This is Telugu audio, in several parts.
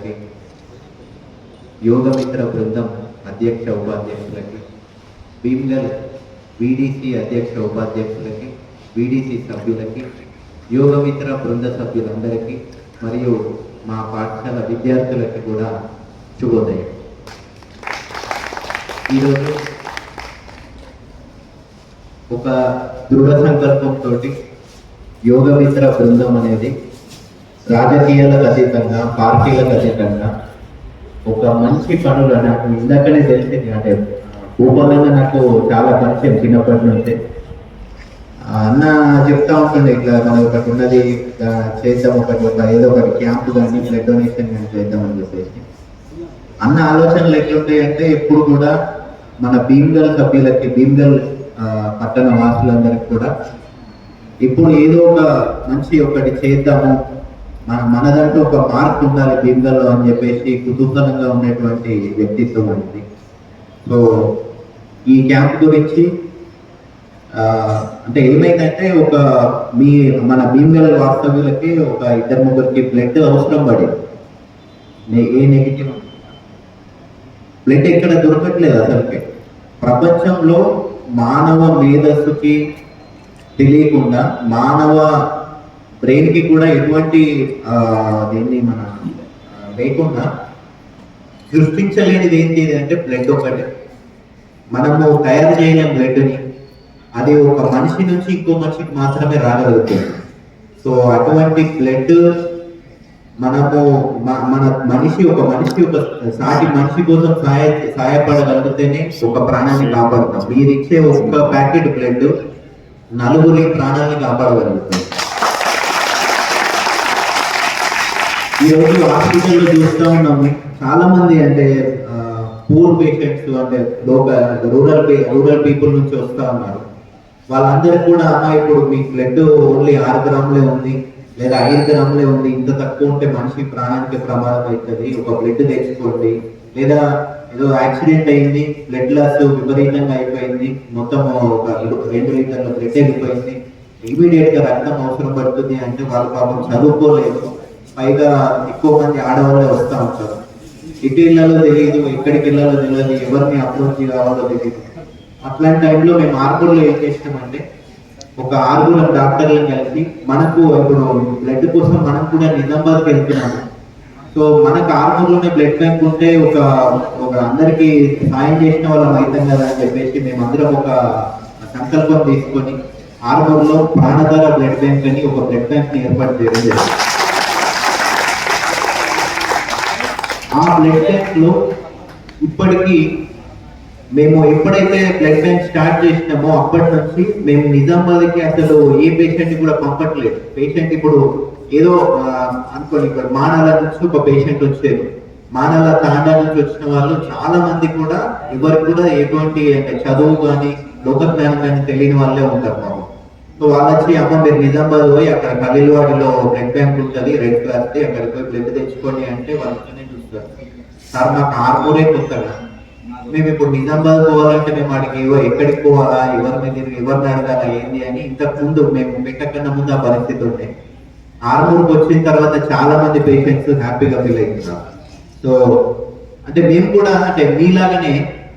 భూమయ్య యోగమిత్ర బృందం అధ్యక్ష ఉపాధ్యక్షులకి భీమ్గల్ వీడీసీ అధ్యక్ష ఉపాధ్యక్షులకి వీడీసీ సభ్యులకి యోగమిత్ర బృంద సభ్యులందరికీ మరియు మా పాఠశాల విద్యార్థులకి కూడా శుభోదయం. ఈరోజు ఒక దృఢ సంకల్పంతో యోగమిత్ర బృందం అనేది రాజకీయాలకు అతీతంగా పార్టీలకు అతీతంగా ఒక మంచి పనులు నాకు ఇందాకనే తెలిసింది అంటే భూపాలంగా నాకు చాలా పరిచయం చిన్నప్పటి నుంచి. అన్న చెప్తా ఉంటుండే ఇట్లా మనం ఒకటి ఉన్నది చేద్దాం ఒకటి ఒక ఏదో ఒకటి క్యాంప్ కానీ బ్లడ్ డొనేషన్ కానీ చేద్దామని చెప్పేసి. అన్న ఆలోచనలు ఎట్లుంటాయంటే ఎప్పుడు కూడా మన భీమ్గల్ సభ్యులకి భీమ్గల్ పట్టణ వాసులందరికీ కూడా ఇప్పుడు ఏదో ఒక మంచి ఒకటి చేద్దాము మన మనదంటూ ఒక మార్పు ఉండాలి భీమ్గల్లో అని చెప్పేసి కుతూహలంగా ఉన్నటువంటి వ్యక్తిత్వం అనేది. సో ఈ క్యాంప్ గురించి అంటే ఏమైందంటే ఒక మీ మన భీమగల వాస్తవ్యులకి ఒక ఇద్దరు ముగ్గురికి బ్లడ్ అవసరం పడింది. ఏ నెగిటివ్ బ్లడ్ ఎక్కడ దొరకట్లేదు అసలుకి. ప్రపంచంలో మానవ మేధస్సుకి తెలియకుండా మానవ బ్రెయిన్కి కూడా ఎటువంటి దీన్ని మన లేకుండా సృష్టించలేనిది ఏంటి అంటే బ్లడ్ ఒకటి. మనము తయారు చేయలేం బ్లడ్ని అది ఒక మనిషి నుంచి ఇంకో మనిషికి మాత్రమే రాగలుగుతుంది. సో అటువంటి బ్లడ్ మనము మన మనిషి ఒక మనిషి ఒక సాటి మనిషి కోసం సహాయ సహాయపడగలిగితేనే ఒక ప్రాణాన్ని కాపాడుతాం. మీరు ఇచ్చే ఒక్క ప్యాకెట్ బ్లడ్ నలుగురి ప్రాణాన్ని కాపాడగలుగుతాం. ఈ రోజు హాస్పిటల్లో చూస్తూ ఉన్నాము చాలా మంది అంటే పూర్ పేషెంట్స్ అంటే లోకల్ రూరల్ రూరల్ పీపుల్ నుంచి వస్తూ ఉన్నారు. వాళ్ళందరికీ కూడా అమ్మ ఇప్పుడు మీ బ్లడ్ ఓన్లీ ఆరు గ్రాములే ఉంది లేదా ఐదు గ్రాములే ఉంది ఇంత తక్కువ ఉంటే మనిషి ప్రాణానికి ప్రమాదం అవుతుంది ఒక బ్లడ్ తెచ్చుకోండి. లేదా ఏదో యాక్సిడెంట్ అయింది బ్లడ్ లాస్ విపరీతంగా అయిపోయింది మొత్తం ఒక రెండు లీటర్ల బ్లడ్ వెళ్ళిపోయింది. ఇమీడియట్గా రక్తం అవసరం పడుతుంది అంటే వాళ్ళు పాపం చదువుకోలేదు పైగా ఎక్కువ మంది ఆడవాళ్ళే వస్తూ ఉంటారు. ఎటు వెళ్ళాలో తెలియదు ఎక్కడికి వెళ్ళాలో తెలియదు ఎవరిని అప్రోచ్ కావాలో తెలియదు అట్లాంటి టైంలో మేము ఆర్గూర్లో ఏం చేసినామంటే ఒక ఆరుగురం డాక్టర్లను కలిసి మనకు ఇప్పుడు బ్లడ్ కోసం మనం కూడా నిజామాబాద్కి వెళ్తున్నాము. సో మనకు ఆర్మూర్లోనే బ్లడ్ బ్యాంక్ ఉంటే ఒక ఒక అందరికి సాయం చేసిన వాళ్ళం అవుతాం కదా అని చెప్పేసి మేము అందరం ఒక సంకల్పం తీసుకొని ఆర్మూర్లో ప్రాణధార బ్లడ్ బ్యాంక్ అని ఒక బ్లడ్ బ్యాంక్ని ఏర్పాటు చేయడం జరిగింది. ఆ బ్లడ్ బ్యాంక్లో ఇప్పటికీ మేము ఎప్పుడైతే బ్లడ్ బ్యాంక్ స్టార్ట్ చేసినామో అప్పటి నుంచి మేము నిజామాబాద్కి అసలు ఏ పేషెంట్ కూడా పంపట్లేదు. పేషెంట్ ఇప్పుడు ఏదో అనుకోండి అనుకోని మానాల నుంచి ఒక పేషెంట్ వచ్చారు. మానాల తాండా నుంచి వచ్చిన వాళ్ళు చాలా మంది కూడా ఎవరికి కూడా ఎటువంటి అంటే చదువు కానీ లోక జ్ఞానం కానీ తెలియని వాళ్ళే ఉంటారు మాకు. సో వాళ్ళు వచ్చి అమ్మ మీరు నిజామాబాద్ పోయి అక్కడ కలీలవాడిలో బ్లడ్ బ్యాంక్ ఉంటుంది రెడ్ క్రాస్ అక్కడికి పోయి బ్లడ్ తెచ్చుకోండి అంటే వాళ్ళు సార్ మాకు ఆర్మూరే కొత్తగా మేము ఇప్పుడు నిజామాబాద్ పోవాలంటే మేము అడిగి ఎక్కడికి పోవాలా ఎవరిని తిరిగి ఎవరిని అడగాలా ఏంది అని ఇంతకు ముందు మేము పెట్టకన్నా ముందు ఆ పరిస్థితి ఉండే. ఆర్మూర్కి వచ్చిన తర్వాత చాలా మంది పేషెంట్స్ హ్యాపీగా ఫీల్ అవుతున్నారు సో అంటే మేము కూడా అంటే మీలాగానే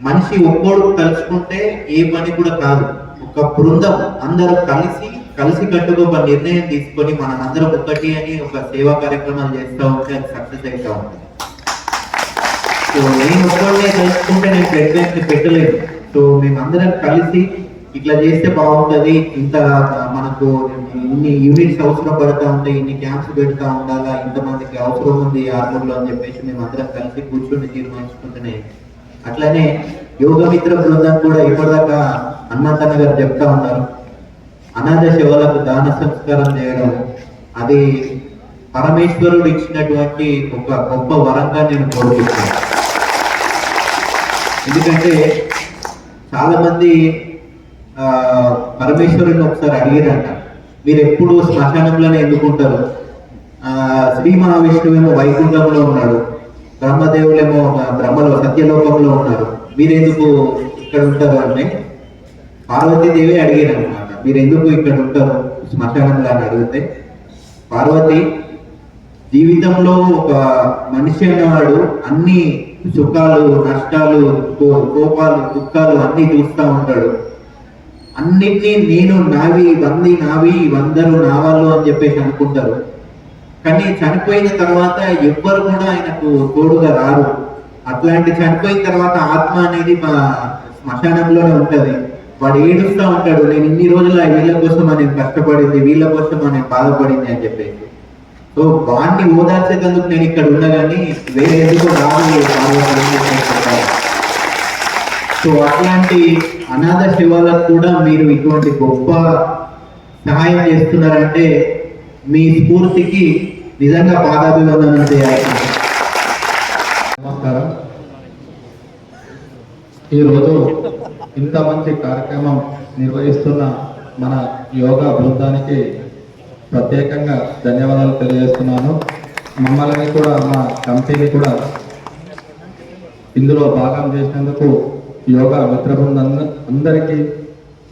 మనిషి ఒక్కోడు కలుసుకుంటే ఏ పని కూడా కాదు. ఒక బృందం అందరూ కలిసి కలిసి కట్టుకు ఒక నిర్ణయం తీసుకొని మనం అందరం ఒక్కటి అని ఒక సేవా కార్యక్రమాలు చేస్తూ ఉంటే అది సక్సెస్ అవుతూ ఉంటుంది. సో నేను ఒక్కడే తెలుసుకుంటే నేను బ్లడ్ బ్యాంక్ పెట్టలేదు. సో మేమందరం కలిసి ఇట్లా చేస్తే బాగుంటది ఇంత మనకు ఇన్ని యూనిట్స్ అవసరం పడతా ఉంటాయి ఇన్ని క్యాంప్స్ పెడతా ఉండాలా ఇంతమందికి అవసరం ఉంది ఆర్మూర్లో అని చెప్పేసి మేము అందరం కలిసి కూర్చొని తీర్మానించుకుంటున్నాయి అట్లనే యోగ మిత్ర బృందం కూడా ఇప్పటిదాకా అన్నతన్న గారు చెప్తా ఉన్నారు. అనాథ శివలకు దాన సంస్కారం చేయడం అది పరమేశ్వరుడు ఇచ్చినటువంటి ఒక గొప్ప వరంగా నేను కోరుకుంటున్నాను ఎందుకంటే చాలామంది పరమేశ్వరుని ఒకసారి అడిగారంట. మీరు ఎప్పుడు శ్మశానంలోనే ఎందుకుంటారు? ఆ, శ్రీ మహావిష్ణువేమో వైకుంఠంలో ఉన్నాడు. బ్రహ్మదేవులేమో బ్రహ్మలో సత్యలోకంలో ఉన్నారు మీరెందుకు ఇక్కడ ఉంటారు? అంటే పార్వతీదేవి అడిగారు అనమాట మీరు ఎందుకు ఇక్కడ ఉంటారు శ్మశానంలో? అని అడిగితే పార్వతి జీవితంలో ఒక మనిషి అన్నవాడు అన్ని సుఖాలు నష్టాలు కోపాలు దుఃఖాలు అన్ని చూస్తూ ఉంటాడు. అన్నిటినీ నేను నావి ఇవన్నీ నావి ఇవందరూ నా వాళ్ళు అని చెప్పేసి అనుకుంటారు. కానీ చనిపోయిన తర్వాత ఎవ్వరు కూడా ఆయనకు తోడుగా రారు. అట్లాంటి చనిపోయిన తర్వాత ఆత్మ అనేది మా శ్మశానంలోనే ఉంటుంది. వాడు ఏడుస్తూ ఉంటాడు నేను ఇన్ని రోజులు ఆ వీళ్ళ కోసం నేను కష్టపడింది వీళ్ళ కోసం నేను బాధపడింది అని చెప్పేసి. సో వాడిని ఓదార్చేందుకు నేను ఇక్కడ ఉండగాని వేరే ఎందుకు రాదు సో అట్లాంటి అనాథ శివాలకు కూడా మీరు ఇటువంటి గొప్ప సహాయం చేస్తున్నారంటే మీ స్ఫూర్తికి నిజంగా పాదాభివందనం చేయాలి. నమస్కారం. ఈరోజు ఇంత మంచి కార్యక్రమం నిర్వహిస్తున్న మన యోగా బృందానికి ప్రత్యేకంగా ధన్యవాదాలు తెలియజేస్తున్నాను. మమ్మల్ని కూడా మా కంపెనీ కూడా ఇందులో భాగం చేసినందుకు యోగా మిత్ర బృందం అందరికీ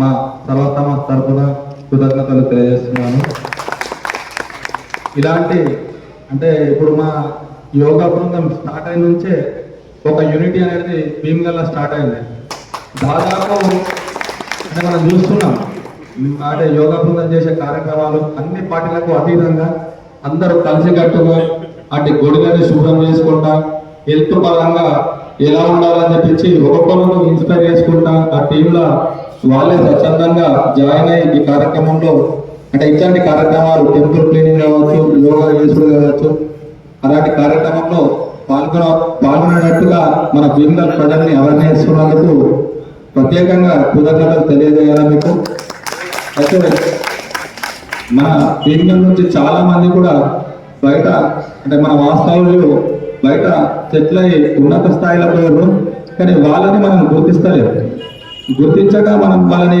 మా సర్వతమ తరపున కృతజ్ఞతలు తెలియజేస్తున్నాను. ఇలాంటి అంటే ఇప్పుడు మా యోగా బృందం స్టార్ట్ అయిన నుంచే ఒక యూనిటీ అనేది భీమ్గల్లా స్టార్ట్ అయింది. దాదాపు అంటే మనం చూస్తున్నాం అంటే యోగా బృందం చేసే కార్యక్రమాలు అన్ని పార్టీలకు అతీతంగా అందరూ కలిసికట్టుగా అటు గొడుగని శుభ్రం చేసుకుంటా హెల్త్ పరంగా ఎలా ఉండాలని చెప్పించి ఒక్కొక్కరు ఇన్స్పైర్ చేసుకుంటా ఆ టీంలో వాళ్ళే స్వచ్ఛందంగా జాయిన్ అయ్యి ఈ కార్యక్రమంలో అంటే ఇట్లాంటి కార్యక్రమాలు టెంపుల్ క్లీనింగ్ కావచ్చు యోగా చేసుడు కావచ్చు అలాంటి కార్యక్రమంలో పాల్గొన పాల్గొనేటట్టుగా మన భీమగల్ ప్రజల్ని అవేర్నెస్ చేస్తున్నందుకు ప్రత్యేకంగా కృతజ్ఞతలు తెలియజేయాలి మీకు. అయితే మన భీమగల్ నుంచి చాలా మంది కూడా బయట అంటే మన వాస్తవులు బయట సెటిల్ అయ్యి ఉన్నత స్థాయిలో పోయారు. కానీ వాళ్ళని మనం గుర్తిస్తలేదు గుర్తించక మనం వాళ్ళని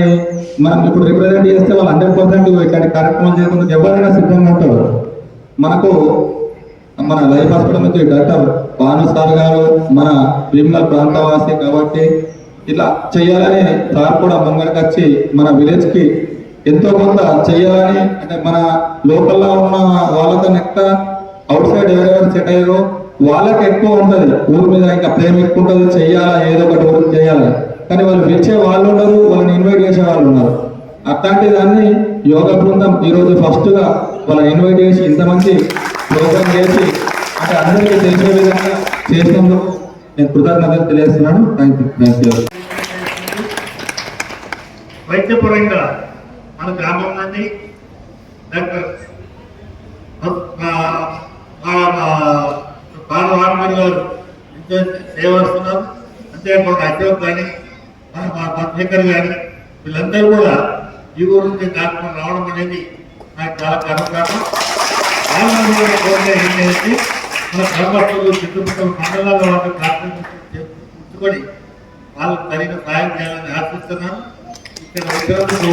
మనం ఇప్పుడు రిప్రజెంట్ చేస్తే వాళ్ళు హండ్రెడ్ పర్సెంట్ ఇట్లాంటి కార్యక్రమాలు చేయకుండా ఎవరైనా సిద్ధంగా ఉంటారు. మనకు మన లైఫ్ హాస్పిటల్ నుంచి డాక్టర్ భాను సార్ గారు మన భీమగల్ ప్రాంతవాసి కాబట్టి ఇట్లా చేయాలని సార్ కూడా ముంగడికి వచ్చి మన విలేజ్కి ఎంతో కొంత చేయాలని అంటే మన లోకల్లో ఉన్న వాళ్ళకన్నా ఎక్కువ అవుట్ సైడ్ ఎవరెవరు సెట్ అయ్యారో వాళ్ళకి ఎక్కువ ఉంటది. ఊరి మీద ఇంకా ప్రేమ ఎక్కువ ఉంటుంది చెయ్యాలా ఏదో ఒకటి ఊరికి చేయాలి కానీ వాళ్ళు పిలిచే వాళ్ళు ఉన్నారు వాళ్ళని ఇన్వైట్ చేసే వాళ్ళు ఉన్నారు. అట్లాంటి దాన్ని యోగ బృందం ఈరోజు ఫస్ట్గా వాళ్ళని ఇన్వైట్ చేసి ఇంతమంది ప్రోగ్రామ్ చేసి అంటే అందరికీ తెలిసే విధంగా చేసినందుకు నేను కృతజ్ఞతలు తెలియజేస్తున్నాను. థ్యాంక్ యూ థ్యాంక్ యూ వైద్యపరంగా మన గ్రామం నుండి డాక్టర్ బాలరామగారు గారు ఎంతో సేవ వస్తున్నారు అంతేకాకుండా అశోక్ కానీ మన మా పద్మశేఖర్ కానీ వీళ్ళందరూ కూడా ఈ ఊరు నుంచి డాక్టర్ రావడం అనేది నాకు చాలా గర్వకారణం. కోరిక ఏంటంటే మన కర్మస్తులు చుట్టుపక్కల మండలాల వాళ్ళు డాక్టర్ ఉంచుకొని వాళ్ళకు తగిన సహాయం చేయాలని ఆశిస్తున్నాను. ఇక్కడ వచ్చినందుకు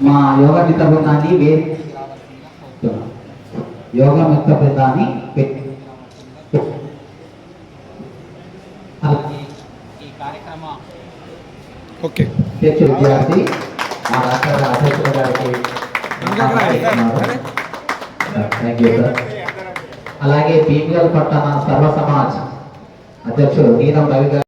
మా యోగా మిత్ర బృందాన్ని వే యోగా మిత్ర బృందాన్ని ఓకే. విద్యార్థి మా రాష్ట్ర అధ్యక్షుల గారికి థ్యాంక్ యూ సార్. అలాగే భీమిగల్ పట్టణ సర్వ సమాజ్ అధ్యక్షుడు నీలం రవి గారు.